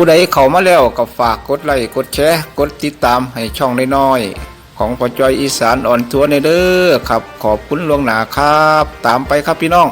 ผู้ใดเข้ามาแล้วก็ฝากกดไลค์กดแชร์กดติดตามให้ช่องน้อยๆของปจอยอีสานอ่อนทัวร์ในเด้อครับ ขอบคุณลวงหนาครับ ตามไปครับพี่น้อง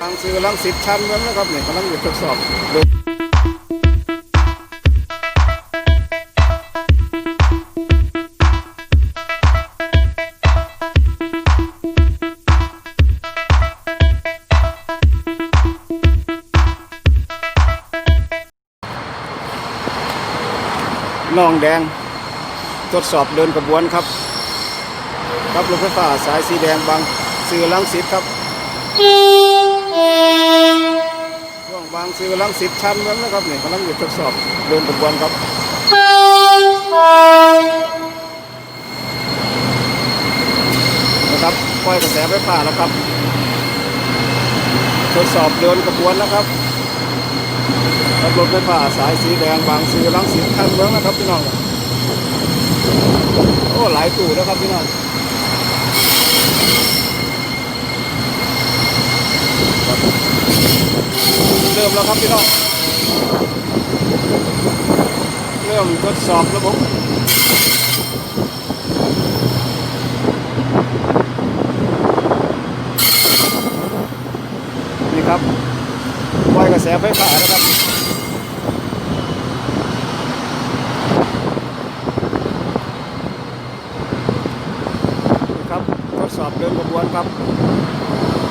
ทางซื้อลังสิตชั้นเมืองนะครับเนี่ยกำลังอยู่ทดสอบ นองแดง ทดสอบเดินกระบวนครับ ครับรถไฟฟ้าสายสีแดงบางซื้อลังสิตครับช่วงบางซื้อลังสิตชั้นเมืองนะครับเนี่ยกำลังอยู่ทดสอบเดินกระบวนครับนะครับปล่อยกระแสไฟฟ้าแล้วครับ ทดสอบเดินกระบวนนะครับ รับรถไฟฟ้าสายสีแดงบางซื้อลังสิตชั้นเมืองนะครับพี่น้องโอ้หลายตู้นะครับพี่น้องเริ่มแล้วครับพี่น้องเริ่มทดสอบระบบนี่ครับปล่อยกระแสไฟฟ้านะครับ นี่ครับ ทดส อบเดินกระบวนครับ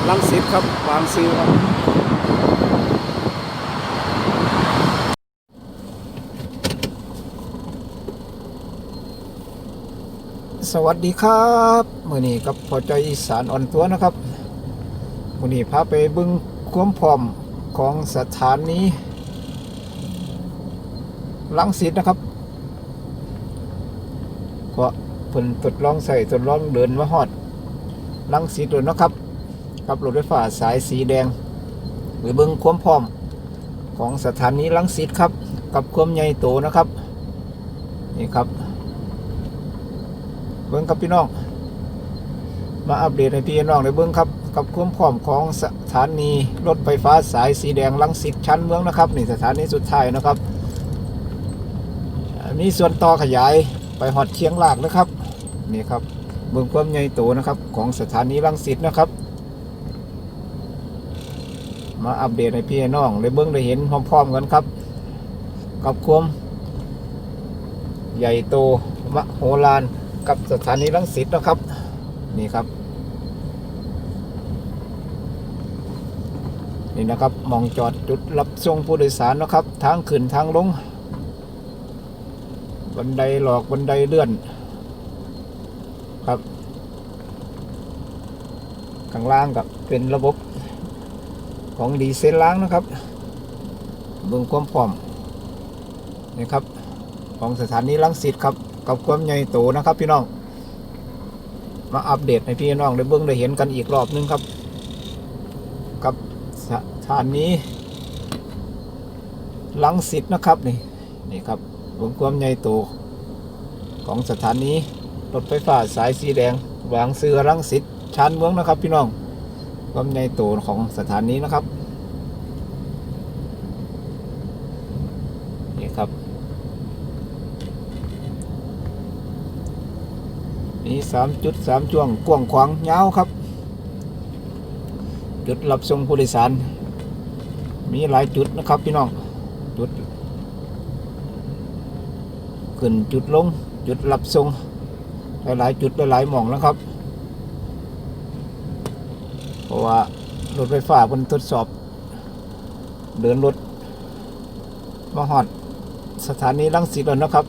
ลังสิตครับบางซื้อครับสวัสดีครับมือนี้กับพอใจอีสานอ่อนตัวนะครับมือนี้พาไปบึงความพร้อมของสถานีลังสิตนะครับ ก็เพิ่นทดลองใส่ทดลองเดินมาฮอด ลังสิตเลยนะครับกับรถไฟฟ้าสายสีแดง หรือเบิ้งความพร้อมของสถานีลังสิตครับ กับความใหญ่โตนะครับ นี่ครับ เบิ้งครับพี่น้อง มาอัปเดตให้พี่น้องได้เบิ้งครับ กับความพร้อมของสถานีรถไฟฟ้าสายสีแดงลังสิตชั้นเมืองนะครับนี่สถานีสุดท้ายนะครับมีส่วนต่อขยายไปหอดเชียงรากนะครับ นี่ครับ เบิ้งความใหญ่โตนะครับ ของสถานีลังสิตนะครับ มาอัปเดตให้พี่น้องได้เบิ้งได้เห็นพร้อมๆกันครับ กับความใหญ่โตมโหฬารกับสถานีรังสิตนะครับ นี่ครับ นี่นะครับมองจอดจุดรับส่งผู้โดยสารนะครับ ทางขึ้นทางลงบันไดหลอกบันไดเลื่อน ครับ ข้างล่างกับเป็นระบบของดีเซลล้างนะครับเบื้องความพร้อมนี่ครับของสถานีรังสิตครับกับความใหญ่โตนะครับพี่น้องมาอัปเดตให้พี่น้องได้เบิ่งได้เห็นกันอีกรอบนึงครับกับสถานีลังสิตนะครับนี่นี่ครับเบิ่งความใหญ่โตของสถานีรถไฟฟ้าสายสีแดงวางเสือลังสิต ชานเมืองนะครับ พี่น้องความใหญ่โตของสถานีนะครับนี่ครับมีสามจุดสามช่วงกว้างขวางยาวครับ จุดรับส่งผู้โดยสาร มีหลายจุดนะครับพี่น้องจุดขึ้นจุดลงจุดรับส่งหลายๆจุดหลายๆหม่องนะครับ ราะว่ารถไฟฟ้ามันทดสอบ เดินรถมาหอดสถานีรังสิตแล้วนะครับ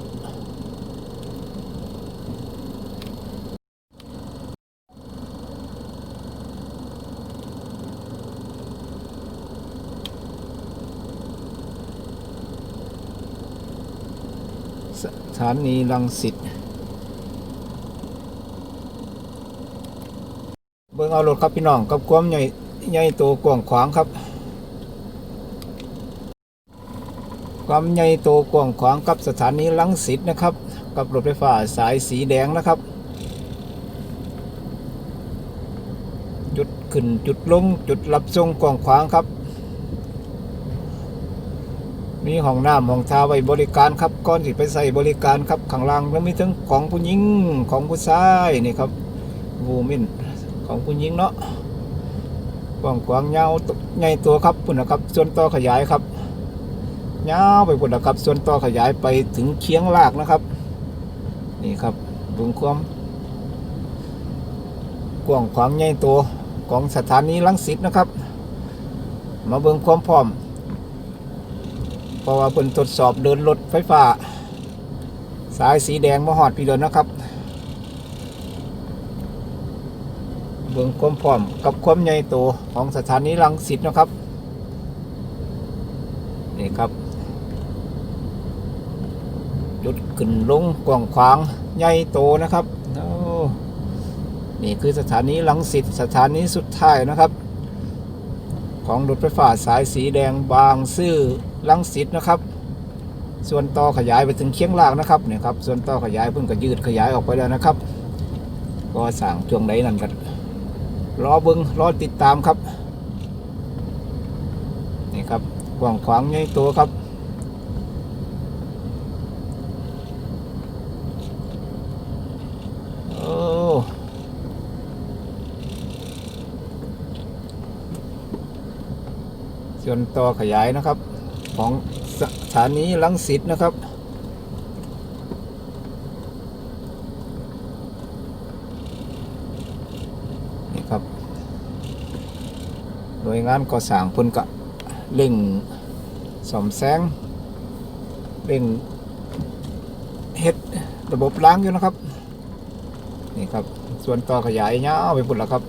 สถานีรังสิต เอารถครับพี่น้องกับความใหญ่ใหญ่โตกว้างขวางครับ ความใหญ่โตกว้างขวางกับสถานีรังสิตนะครับ กับรถไฟฟ้าสายสีแดงนะครับ จุดขึ้นจุดลงจุดรับส่งกว้างขวางครับ มีห้องน้ำห้องทาไว้บริการครับก่อนสิไปใส่บริการครับข้างล่างแล้วมีทั้งของผู้หญิงของผู้ชายนี่ครับวูมิน ของผู้หญิงเนาะกว้างขวางยาวใหญ่ตัวครับพุ่นนะครับ ส่วนต่อขยายครับยาวไปพุ่นนะครับ ส่วนต่อขยายไปถึงเคียงลากนะครับ นี่ครับเบึงความกว้างขวางใหญ่ตัวของสถานีลังสิตนะครับ มาเบิ่งความพร้อม เพราะว่าเพิ่นทดสอบเดินรถไฟฟ้า สายสีแดงมาหอดพี่เดินนะครับ เบิ่งความพร้อมกับความใหญ่โตของสถานีรังสิตนะครับ นี่ครับจุดขึ้นลงกว้างขวางใหญ่โตนะครับนี่คือสถานีรังสิตสถานีสุดท้ายนะครับ ของรถไฟฟ้าสายสีแดงบางซื่อลังสิตนะครับ ส่วนต่อขยายไปถึงเคียงลางนะครับเนี่ยครับส่วนต่อขยายเพิ่งก็ยืดขยายออกไปแล้วนะครับ ก็สั่งช่วงไหนนั่นกัน รอเบิ้งรอติดตามครับ นี่ครับกว้างขวางใหญ่โตัวครับโอ้ส่วนต่อขยายนะครับ ของสถานีลังสิตนะครับ นี่ครับ หน่ วยงานก่อสร้างเพิ่นกะเร่งสอมแซงเร่งเฮ็ดระบบล้างอยู่นะครับ นี่ครับ ส่วนต่อขยายยาไปพุ่นแล้วครับ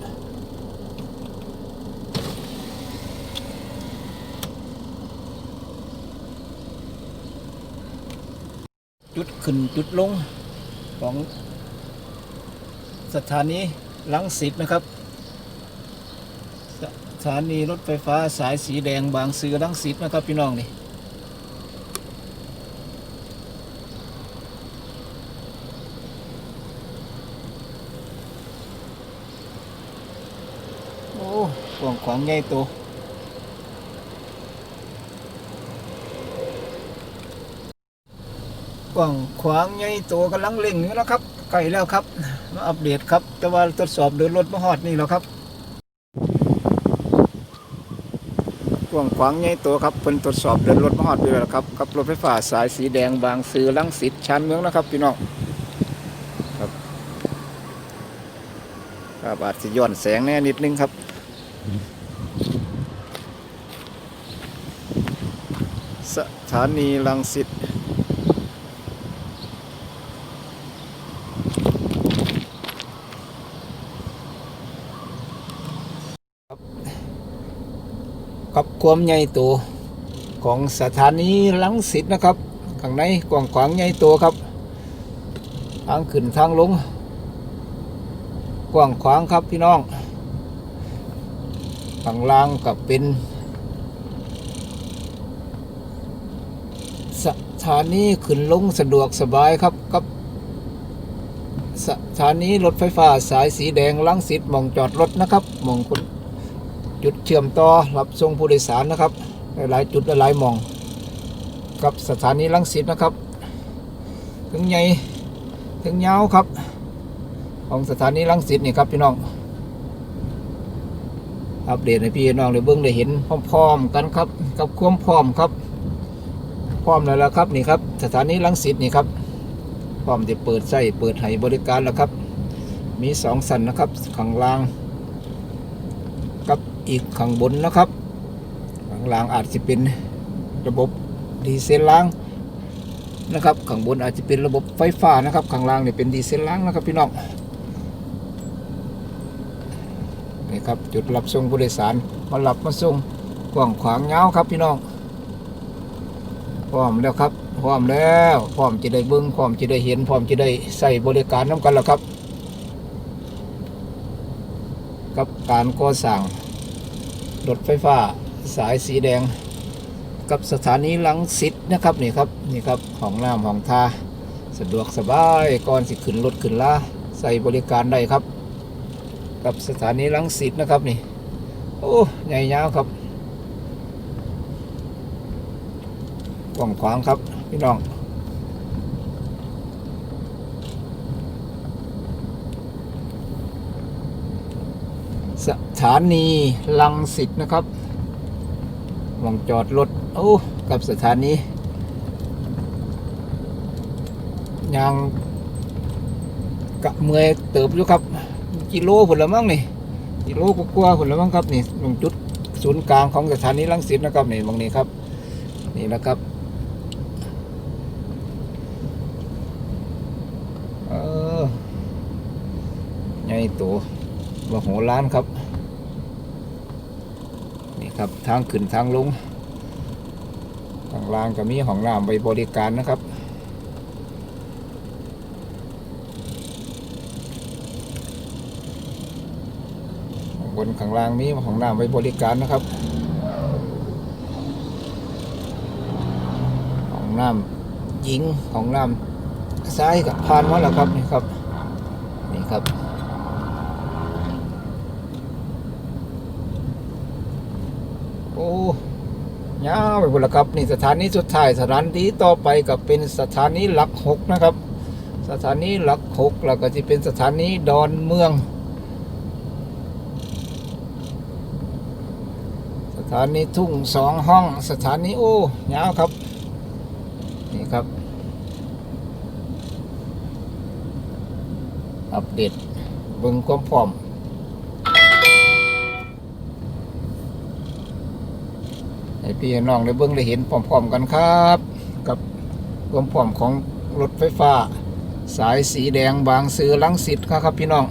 จุดขึ้นจุดลงของสถานีลังสิตนะครับ ถานีรถไฟฟ้าสายสีแดงบางซื่อลังสิตนะครับพี่น้องนี่โอ้กวางขวางใหญ่โตกว้างขวางใหญ่โตกำลังเร่งอยู่แล้วครับใกล้แล้วครับ มาอัปเดตครับ แต่ว่าทดสอบเดินรถมาฮอดนี่แล้วครับ กว้างขวางใหญ่โตครับเพิ่นทดสอบเดินรถมหอดไปแล้วครับกับรถไฟฟ้าสายสีแดงบางซื่อลังสิตชานเมืองนะครับพี่น้องครับครับอาจจะย้อนแสงแน่นิดนึงครับสถานีลังสิต ความใหญ่โตของสถานีลังสิตนะครับข้างในกว้างขวางใหญ่โตครับทางขึ้นทางลงกว้างขวางครับพี่น้องข้างล่างกับเป็น สถานีขึ้นลงสะดวกสบายครับกับ สถานีรถไฟฟ้าสายสีแดงลังสิตมองจอดรถนะครับมองคน จุดเชื่อมต่อรับส่งผู้โดยสารนะครับ หลายจุดหลายมอง กับสถานีลังสิตนะครับ ถึงใหญ่ถึงยาวครับ ของสถานีลังสิตนี่ครับพี่น้องอัปเดตให้พี่น้องได้เบิ่งได้เห็นพร้อมๆกันครับ กับความพร้อมครับ พร้อมแล้วละครับนี่ครับ สถานีลังสิตนี่ครับ พร้อมจะเปิดใช้เปิดให้บริการแล้วครับ มีสองสันนะครับข้างล่าง อีกข้างบนนะครับข้างล่างอาจจะเป็นระบบดีเซลล้างนะครับข้างบนอาจจะเป็นระบบไฟฟ้านะครับข้างล่างเนี่ยเป็นดีเซลล้างนะครับพี่น้องนี่ครับจุดรับส่งผู้โดยสารมารับมาส่งกว้างขวางยาครับพี่น้องพร้อมแล้วครับพร้อมแล้วพร้อมจะได้เบิ้งพร้อมจะได้เห็นพร้อมจะได้ใส่บริการน้ำกันแล้วครับ กับการก่อสร้าง รถไฟฟ้าสายสีแดง กับสถานีลังสิตนะครับนี่ครับนี่ครับของน้ำของทาสะดวกสบายก่อนสิขึ้นรถขึ้นล่าใส่บริการได้ครับ กับสถานีลังสิตนะครับนี่โอ้ใหญ่ยาวครับกว้างขวางครับพี่น้อง สถานีลังสิตนะครับหมองจอดรถโอ้กับสถานียังกะเมื่อยเติบอยู่ครับ กิโลผลละมั้งนี่กิโลกว่าผลละมั้งครับนี่ตรงจุดศูนย์กลางของสถานีลังสิตนะครับนี่บางนี้ครับ นี่นะครับเออใหญ่โต มโหฬารครับ นี่ครับทางขึ้นทางลงข้างล่างก็มีห้องน้ำไว้บริการนะครับบนข้างล่างมีห้องน้ำไว้บริการนะครับห้องน้ำหญิงห้องน้ำซ้ายกับผ่านมาแล้วครับนี่ครับ นี่ครับ โอ้ยาวไปหมดแล้วครับนี่สถานีสุดท้ายสถานีต่อไปกับเป็นสถานีหลักหกนะครับ สถานีหลักหกแล้วก็จะเป็นสถานีดอนเมือง สถานีทุ่งสองห้องสถานีโอ้ยาวครับนี่ครับ อัปเดตบิ่งความพร้อม ให้พี่น้องได้เบิ่งได้เห็นพร้อมๆกันครับ กับความพร้อมของรถไฟฟ้า สายสีแดงบางซื้อลังสิตครับพี่น้อง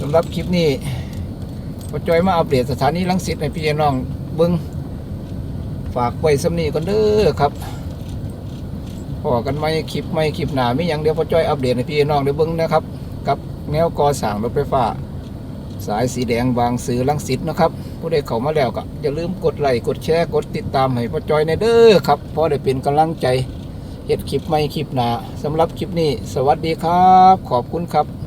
สำหรับคลิปนี้พอจอยมาอัปเดตสถานีลังสิตให้พี่น้องเบิ่งฝากไว้สำนีกันเด้อครับพอกันไหมคลิปไม่คลิปหนามีอย่างเดียวพอจอยอัปเดตให้พี่น้องได้เบิ่งนะครับ กับแนวก่อสร้างรถไฟฟ้า สายสีแดงบางสื่อลังสิตนะครับ ผู้ใดเข้ามาแล้วก็อย่าลืมกดไลค์กดแชร์กดติดตามให้พ่อจอยในเด้อครับเพราะได้เป็นกำลังใจเห็ดคลิปใหม่คลิปหนาสำหรับคลิปนี้ สวัสดีครับ ขอบคุณครับ